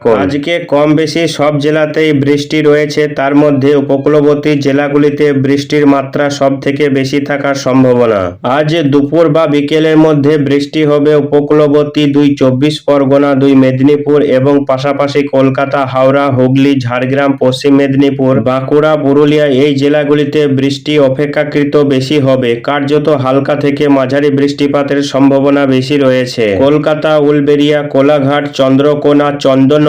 আজকে কম বেশি সব জেলাতেই বৃষ্টি রয়েছে, তার মধ্যে উপকূলবর্তী জেলাগুলিতে বৃষ্টির মাত্রা সব থেকে বেশি থাকার সম্ভাবনা। আজ দুপুর বা বিকেলের মধ্যে বৃষ্টি হবে উপকূলবর্তী দুই চব্বিশ পরগনা, দুই মেদিনীপুর এবং পাশাপাশি কলকাতা, হাওড়া, হুগলি, ঝাড়গ্রাম, পশ্চিম মেদিনীপুর, বাঁকুড়া, পুরুলিয়া এই জেলাগুলিতে বৃষ্টি অপেক্ষাকৃত বেশি হবে। কার্যত হালকা থেকে মাঝারি বৃষ্টিপাতের সম্ভাবনা বেশি রয়েছে। কলকাতা উলবেরিয়া কোলাঘাট, চন্দ্রকোনা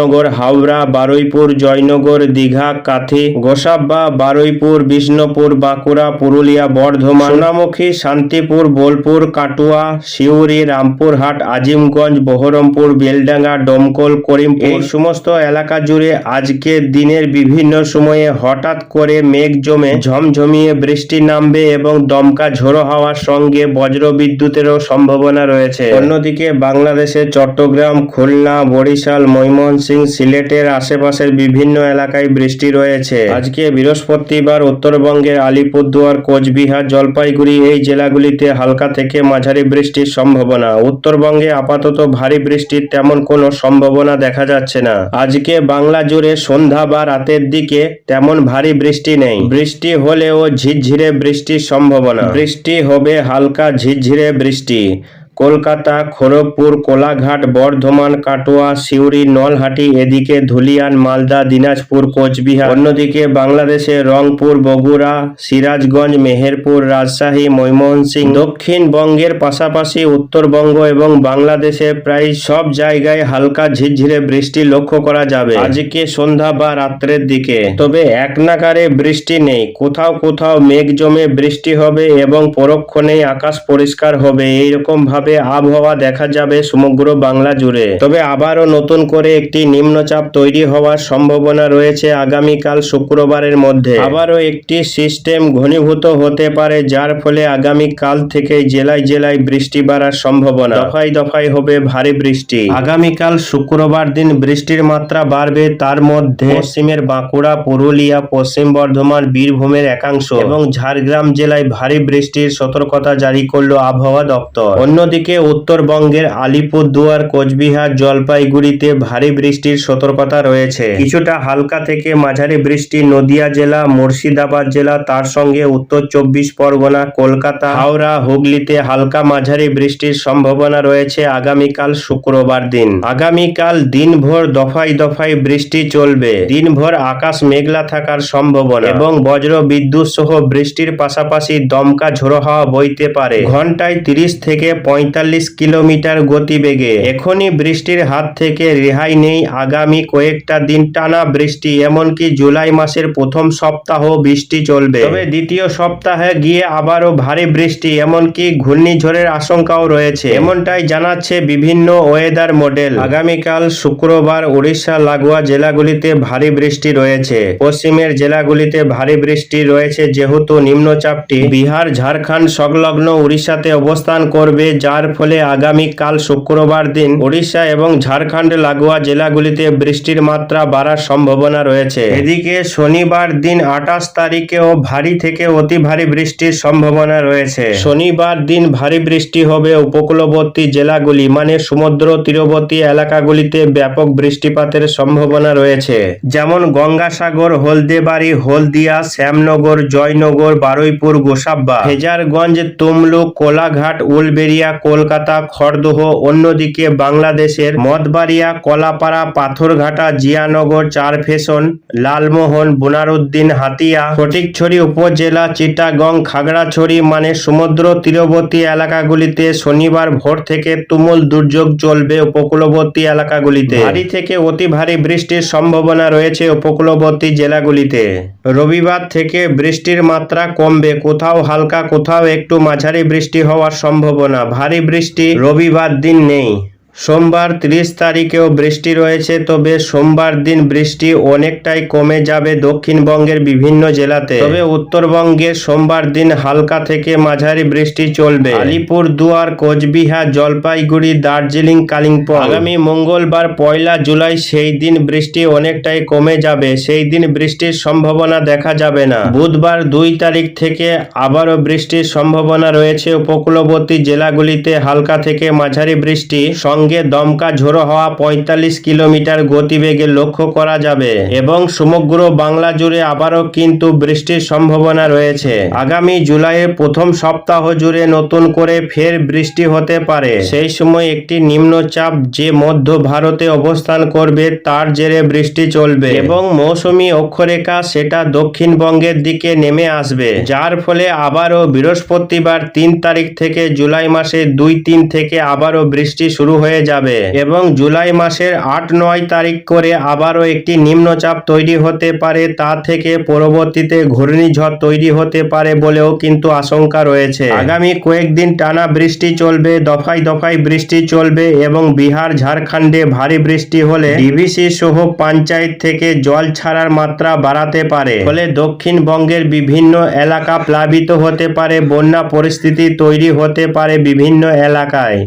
চন্দননগর হাওড়া, বারুইপুর, জয়নগর, দীঘা, কাথি গোসাবা বারুইপুর, বিষ্ণুপুর, বাঁকুড়া, পুরুলিয়া, বর্ধমান, সোনামুখী, শান্তিপুর, বোলপুর, কাটুয়া শিউরি রামপুরহাট, আজিমগঞ্জ, বহরমপুর, বেলডাঙ্গা, ডমকল করিম এই সমস্ত এলাকা জুড়ে আজকে দিনের বিভিন্ন সময়ে হঠাৎ করে মেঘ জমে ঝমঝমিয়ে বৃষ্টি নামবে এবং দমকা ঝোড়ো হওয়ার সঙ্গে বজ্র বিদ্যুতেরও সম্ভাবনা রয়েছে। অন্যদিকে বাংলাদেশের চট্টগ্রাম, খুলনা, বরিশাল, ময়মনসিংহ সিলেটের আশেপাশের বিভিন্ন এলাকায় বৃষ্টি রয়েছে। আজকে বৃহস্পতিবার উত্তরবঙ্গের আলিপুরদুয়ার, কোচবিহার, জলপাইগুড়ি এই জেলাগুলিতে হালকা থেকে মাঝারি বৃষ্টির সম্ভাবনা। উত্তরবঙ্গে আপাতত ভারী বৃষ্টির তেমন কোনো সম্ভাবনা দেখা যাচ্ছে না। আজকে বাংলা জুড়ে সন্ধ্যা বা রাতের দিকে তেমন ভারী বৃষ্টি নেই। বৃষ্টি হলেও ঝিরঝিরে বৃষ্টির সম্ভাবনা। বৃষ্টি হবে হালকা ঝিরঝিরে বৃষ্টি। কলকাতা, খড়গপুর, কোলাঘাট, বর্ধমান, কাটোয়া, সিউড়ি, নলহাটি, এদিকে ধুলিয়ান, মালদা, দিনাজপুর, কোচবিহার। অন্যদিকে বাংলাদেশে রংপুর, বগুড়া, সিরাজগঞ্জ, মেহেরপুর, রাজশাহী, ময়মনসিংহ। দক্ষিণবঙ্গের পাশাপাশি উত্তরবঙ্গ এবং বাংলাদেশে প্রায় সব জায়গায় হালকা ঝিরঝিরে বৃষ্টি লক্ষ্য করা যাবে। আজকে সন্ধ্যা বা রাত্রের দিকে। তবে এক নাগারে বৃষ্টি নেই। কোথাও কোথাও মেঘ জমে বৃষ্টি হবে এবং পরক্ষণেই আকাশ পরিষ্কার হবে। এইরকম ভাবে আবহাওয়া দেখা যাবে সমগ্র বাংলা জুড়ে। তবে আবারও নতুন করে একটি নিম্নচাপ তৈরি হওয়ার সম্ভাবনা রয়েছে আগামীকাল শুক্রবারের মধ্যে। আবারও একটি সিস্টেম ঘনীভূত হতে পারে, যার ফলে আগামী কাল থেকে জেলায় জেলায় বৃষ্টি বাড়ার সম্ভাবনা। দফায় দফায় হবে ভারী বৃষ্টি। আগামীকাল শুক্রবার দিন বৃষ্টির মাত্রা বাড়বে, তার মধ্যে পশ্চিমের বাঁকুড়া, পুরুলিয়া, পশ্চিম বর্ধমান, বীরভূমের একাংশ এবং ঝাড়গ্রাম জেলায় ভারী বৃষ্টির সতর্কতা জারি করল আবহাওয়া দপ্তর। অন্যদিকে উত্তরবঙ্গের আলিপুরদুয়ার কোচবিহার, জলপাইগুড়িতে ভারী বৃষ্টির সতর্কতা রয়েছে। কিছুটা হালকা থেকে মাঝারি বৃষ্টি নদিয়া জেলা, মুর্শিদাবাদ জেলা, তার সঙ্গে উত্তর চব্বিশ পরগনা, কলকাতা, হাওড়া, হুগলিতে হালকা মাঝারি বৃষ্টির সম্ভাবনা রয়েছে আগামীকাল শুক্রবার দিন। আগামীকাল দিনভর দফায় দফায় বৃষ্টি চলবে। দিনভর আকাশ মেঘলা থাকার সম্ভাবনা এবং বজ্র বিদ্যুৎ সহ বৃষ্টির পাশাপাশি দমকা ঝোড়ো হাওয়া বইতে পারে। ঘন্টায় তিরিশ থেকে পঁয়তাল্লিশ কিলোমিটার গতিবেগে। এখনই বৃষ্টির হাত থেকে রেহাই নেই আগামী কয়েকটা দিন টানা বৃষ্টি, এমনকি জুলাই মাসের প্রথম সপ্তাহ বৃষ্টি চলবে। তবে দ্বিতীয় সপ্তাহে গিয়ে আবারও ভারী বৃষ্টি, এমনকি ঘূর্ণিঝড়ের আশঙ্কাও রয়েছে। এমনটাই জানাচ্ছে বিভিন্ন ওয়েদার মডেল। আগামীকাল শুক্রবার উড়িষ্যা লাগোয়া জেলাগুলিতে ভারী বৃষ্টি রয়েছে। পশ্চিমের জেলাগুলিতে ভারী বৃষ্টি রয়েছে, যেহেতু নিম্নচাপটি। বিহার, ঝাড়খণ্ড সংলগ্ন উড়িষ্যাতে অবস্থান করবে যার ফলে আগামী কাল শুক্রবার দিন উড়িষ্যা এবং ঝাড়খণ্ড লাগোয়া জেলাগুলিতে বৃষ্টির মাত্রা বাড়ার সম্ভাবনা রয়েছে। এদিকে শনিবার দিন আঠাশ তারিখেও ভারী থেকে অতি ভারী বৃষ্টির সম্ভাবনা রয়েছে। শনিবার দিন ভারী বৃষ্টি হবে উপকূলবর্তী জেলাগুলি মানে সমুদ্র তীরবর্তী এলাকাগুলিতে ব্যাপক বৃষ্টিপাতের সম্ভাবনা রয়েছে। যেমন গঙ্গাসাগর, হলদেবাড়ি, হলদিয়া, শ্যামনগর, জয়নগর, বারুইপুর, গোসাব্বা। ফেজারগঞ্জ তমলুক, কোলাঘাট, উলবেড়িয়া কলকাতা, খড়দহ, অন্যদিকে বাংলাদেশের মদবাড়িয়া, কলাপাড়া, পাথরঘাটা, জিয়ানগর চার চারফেশন লালমোহন, বোনারুদ্দিন, হাতিয়া, ফটিকছড়ি উপজেলা, চিটাগং, খাগড়াছড়ি মানে সমুদ্র তীরবর্তী এলাকাগুলিতে শনিবার ভোর থেকে তুমুল দুর্যোগ চলবে উপকূলবর্তী এলাকাগুলিতে। ভারী থেকে অতি ভারী বৃষ্টির সম্ভাবনা রয়েছে উপকূলবর্তী জেলাগুলিতে। রবিবার থেকে বৃষ্টির মাত্রা কমবে। কোথাও হালকা, কোথাও একটু মাঝারি বৃষ্টি হওয়ার সম্ভাবনা। ভারী বৃষ্টি রবিবার দিন নেই। সোমবার তিরিশ তারিখেও বৃষ্টি রয়েছে, তবে সোমবার দিন বৃষ্টি অনেকটাই কমে যাবে দক্ষিণবঙ্গের বিভিন্ন জেলাতে। তবে উত্তরবঙ্গে সোমবার দিন হালকা থেকে মাঝারি বৃষ্টি চলবে। আলিপুর, দুয়ার, কোচবিহার, জলপাইগুড়ি, দার্জিলিং, কালিম্পং। আগামী মঙ্গলবার পয়লা জুলাই সেই দিন বৃষ্টি অনেকটাই কমে যাবে, সেই দিন বৃষ্টির সম্ভাবনা দেখা যাবে না। বুধবার দুই তারিখ থেকে আবারও বৃষ্টির সম্ভাবনা রয়েছে। উপকূলবর্তী জেলাগুলিতে হালকা থেকে মাঝারি বৃষ্টি। সঙ্গে দমকা ঝোড়ো হওয়া পঁয়তাল্লিশ কিলোমিটার গতিবেগে লক্ষ্য করা যাবে এবং সমগ্র বাংলা জুড়ে আবারও কিন্তু বৃষ্টির সম্ভাবনা রয়েছে। আগামী জুলাইয়ের প্রথম সপ্তাহ জুড়ে নতুন করে ফের বৃষ্টি হতে পারে। সেই সময় একটি নিম্নচাপ যে মধ্য ভারতে অবস্থান করবে তার জেরে বৃষ্টি চলবে এবং মৌসুমি অক্ষরেখা সেটা দক্ষিণবঙ্গের দিকে নেমে আসবে, যার ফলে আবারও বৃহস্পতিবার তিন তারিখ থেকে জুলাই মাসে দুই তিন থেকে আবারও বৃষ্টি শুরু হয়ে যাবে এবং জুলাই মাসের আট নয় তারিখ করে আবারও একটি নিম্নচাপ তৈরি হতে পারে তা থেকে পরবর্তীতে ঘূর্ণিঝড় তৈরি হতে পারে বলেও কিন্তু আশঙ্কা রয়েছে। আগামী কয়েকদিন টানা বৃষ্টি চলবে, দফায় দফায় বৃষ্টি চলবে এবং বিহার, ঝাড়খণ্ডে ভারী বৃষ্টি হলে ডিভিসি সহ পঞ্চায়েত থেকে জল ছাড়ার মাত্রা বাড়াতে পারে। ফলে দক্ষিণবঙ্গের বিভিন্ন এলাকা প্লাবিত হতে পারে, বন্যা পরিস্থিতি তৈরি হতে পারে বিভিন্ন এলাকায়।